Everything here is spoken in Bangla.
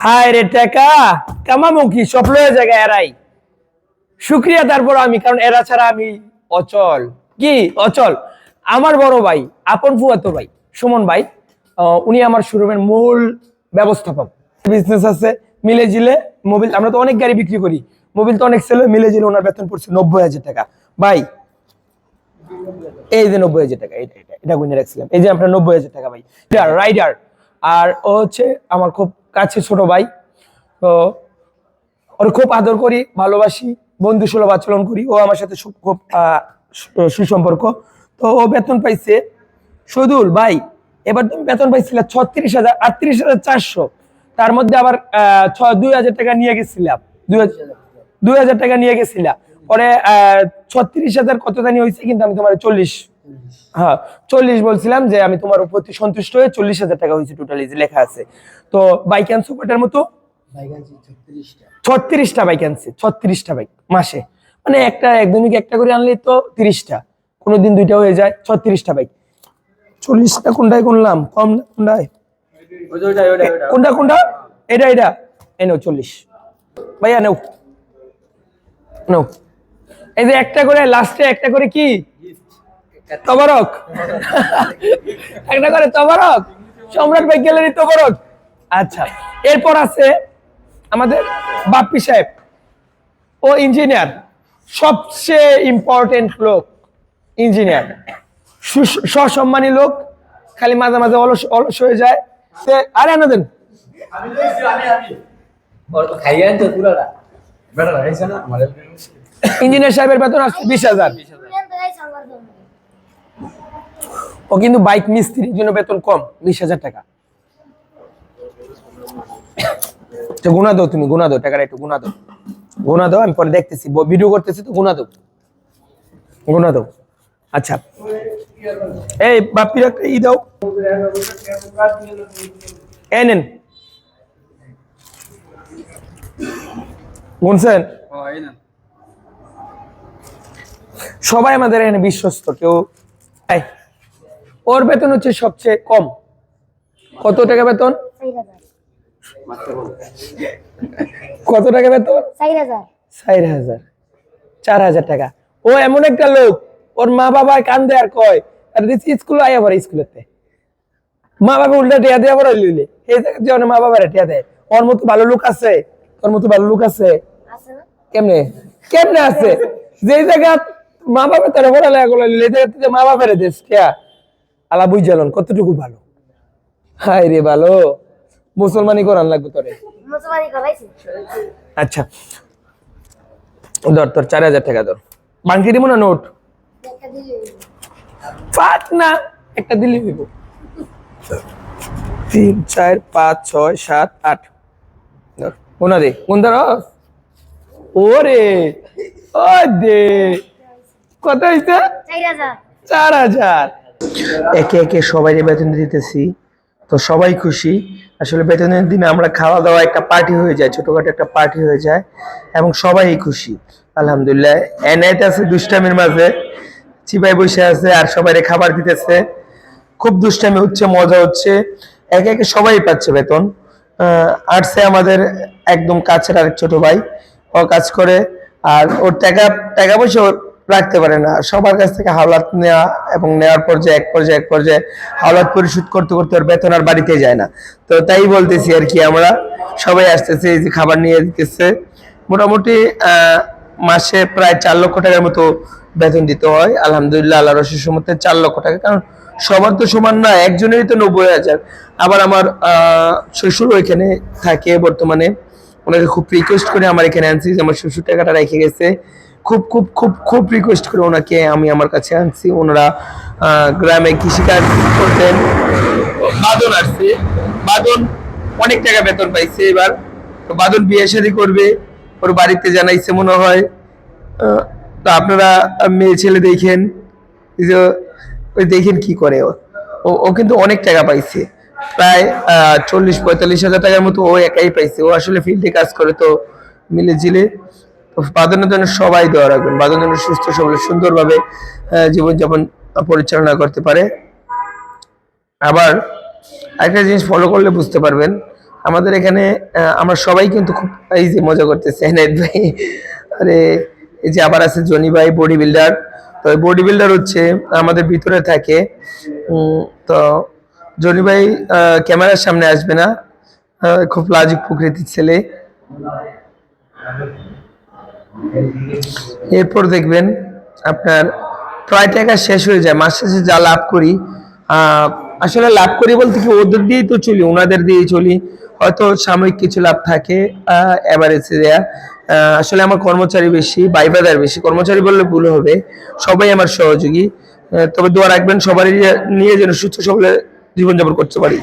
হায় রে টাকা কামামো কি স্বপ্ন হয়ে জায়গা এরাই শুক্রিয়া তারপর আমি, কারণ এরা ছাড়া আমি অচল। কি? অচল। আমার বড় ভাই, আপন ফুয়াতো ভাই, সুমন ভাই উনি আমার শোরুমের মূল ব্যবস্থাপক। বিজনেস আছে, মিলে জিলে মোবিল আমরা তো অনেক গাড়ি বিক্রি করি। মোবিল তো অনেক সেল মিলে জিলে ওনার বেতন পড়ছে নব্বই হাজার টাকা। ভাই, এই যে নব্বই হাজার টাকা, এটা এটা গুনে রাখছিলাম। এই যে আপনার নব্বই হাজার টাকা ভাই। রাইডার আর ও হচ্ছে আমার খুব কাছে ছোট ভাই। তো ওর খুব আদর করি, ভালোবাসি, বন্ধু সুলভ আচরণ করি। ও আমার সাথে খুব সুসম্পর্ক। তো ও বেতন পাইছে সদুল ভাই, এবার তুমি বেতন পাইছিলে ছত্রিশ হাজার, আটত্রিশ হাজার চারশো। তার মধ্যে আবার দুই হাজার টাকা নিয়ে গেছিলাম। দুই হাজার টাকা নিয়ে গেছিলাম পরে ছত্রিশ হাজার কত জানি হয়েছে কিন্তু আমি তোমার চল্লিশ হ্যাঁ চল্লিশ বলছিলাম যে আমি তোমার প্রতি সন্তুষ্ট হয়ে চল্লিশ হাজার টাকা হয়েছে টোটালি যে লেখা আছে। তো বাইক অ্যান্ড সুপারটার মতো? ছত্রিশটা। বাইক আনছে ছত্রিশটা বাইক মাসে। মানে একটা একদমই একটা করে আনলে তো তিরিশটা। কোনোদিন দুইটা হয়ে যায় ছত্রিশটা বাইক চল্লিশটা কোনটায় কোনলাম কম না কোনটায়? কোনটা কোনটা? এটা এটা। এই নাও চল্লিশ। ভাইয়া নেও। নাও। এই যে একটা করে লাস্টে একটা করে কি? তবরক। একটা করে তবরক। সম্রাট ভাই গ্যালারি তবরক। আচ্ছা এরপর আছে আমাদের বাপ্পি সাহেব। ও ইঞ্জিনিয়ার সবচেয়ে ইম্পর্টেন্ট লোক ইঞ্জিনিয়ার। সসম্মানী লোক খালি মাঝে মাঝে অলস অলস হয়ে যায়। সে আরে আনা দেন। ইঞ্জিনিয়ার সাহেবের বেতন আসছে বিশ হাজার। ও কিন্তু বাইক মিস্ত্রির জন্য বেতন কম বিশ হাজার টাকা। তো গুণা দাও তুমি গুণা দাও টাকাটা একটু গুণা দাও। গুণা দাও আমি পরে দেখতেছি ভিডিও করতেছি তো গুণা দাও। গুণা দাও। আচ্ছা। এই বাপির একটা ই দাও। এই নেন। গুনছেন? সবাই আমাদের এখানে বিশ্বস্ত কেউ এই, ওর বেতন হচ্ছে সবচেয়ে কম। কত টাকা বেতন? কত টাকা বেতন? চার হাজার। চার হাজার। টাকা। ও এমন একটা লোক ওর মা বাবা কান্দে আর কয় আর স্কুল আয়া পড়ে স্কুলেতে। মা বাবা উল্টা টিয়া দেওয়া লইলে। এই জায়গায় মা বাবারা টিয়া দেয় ওর মতো ভালো লোক আছে ওর মতো ভালো লোক আছে। কেমনে? কেমনে আছে? যে জায়গা মা বাবা তারা এই জায়গা থেকে মা বাবার দেশ আলা বুঝালন কতটুকু ভালো? হাই রে ভালো মুসলমানি করান লাগবে তোরে। আচ্ছা ধর তোর চার হাজার টাকা ধর। বাংকি দিব না নোট? পাঁচ না একটা দিলে দিব তিন চার পাঁচ ছয় সাত আট। ধর কোনা দে কোন ধর ওরে ও দে। কত হইছে? চার হাজার। একে একে সবাই বেতন দিতেছি। তো সবাই খুশি। আসলে বেতনের দিনে আমরা খাওয়া দাওয়া একটা পার্টি হয়ে যায়, ছোটখাটো একটা পার্টি হয়ে যায়, এবং সবাই খুশি। আলহামদুলিল্লাহ এনাইতে আছে দুষ্টামির মাঝে চিপাই বসে আছে আর সবাই খাবার দিতেছে। খুব দুষ্টামি হচ্ছে, মজা হচ্ছে। একে একে সবাই পাচ্ছে বেতন। আর্টসে আমাদের একদম কাছের আরেক ছোট ভাই, ও কাজ করে। আর ওর টাকা টাকা পয়সা রাখতে পারে না। সবার কাছ থেকে হাওলাত নেওয়া এবং নেওয়ার পর্যায়ে এক পর্যায়ে এক পর্যায়ে হাওলাত পরিশোধ করতে করতে ওর বেতন আর বাড়িতে যায় না। তো তাই বলতেছি আর কি আমরা সবাই আসতেছে এই যে খাবার নিয়ে দিতেছে। মোটামুটি মাসে প্রায় চার লক্ষ টাকার মতো বেতন দিতে হয়। আলহামদুলিল্লাহ আল্লাহ রসির সমতে চার লক্ষ টাকা। কারণ সবার তো সমান না একজনেরই তো নব্বই হাজার। আবার আমার আহ, শ্বশুর ওইখানে থাকে বর্তমানে। ওনাকে খুব রিকোয়েস্ট করে আমার এখানে আনছি যে আমার শ্বশুর টাকাটা রেখে গেছে। খুব খুব খুব খুব রিকোয়েস্ট করে ওনাকে আমি আমার কাছে আনছি। ওনারা গ্রামে কৃষিকাজ করতেন? বাদন আসছে। বাদন অনেক টাকা বেতন পাইছে এবার। তো বাদন বিয়ে শাদী করবে, ওর বাড়িতে জানাইছে মনে হয়। তো আপনারা মেয়ে ছেলে দেখেন। যে, ওই দেখেন কি করে। ও, ও- কিন্তু অনেক টাকা পাইছে। প্রায় চল্লিশ পঁয়তাল্লিশ হাজার টাকার মতো ও একাই পাইছে। ও আসলে ফিল্ডে কাজ করে তো মিলে জিলে বাদনের জন্য সবাই দোয়া রাখবেন। বাদন জন্য সুস্থ, সবল, সুন্দরভাবে জীবনযাপন পরিচালনা করতে পারে। আবার একটা জিনিস ফলো করলে বুঝতে পারবেন, আমাদের এখানে আমরা সবাই কিন্তু খুব এই যে মজা করতেছি এনায়েত ভাই? আরে, এই যে আবার আছে জনি ভাই বডি বিল্ডার তো বডি বিল্ডার হচ্ছে, আমাদের ভিতরে থাকে তো জনি ভাই ক্যামেরার সামনে আসবে না। খুব লাজুক প্রকৃতির ছেলে। এরপর দেখবেন আপনার প্রায় টাকা শেষ হয়ে যায় মাস শেষে যা লাভ করি আসলে লাভ করি বলতে কি ওদের দিয়েই তো চলি ওনাদের দিয়েই চলি। হয়তো সাময়িক কিছু লাভ থাকে এভারেজে দেয়া। আসলে আমার কর্মচারী বেশি বাইবাদার বেশি। কর্মচারী বললে ভুল হবে, সবাই আমার সহযোগী। তবে দোয়া রাখবেন, সবারই নিয়ে যেন সুস্থ সবলে জীবনযাপন করতে পারি।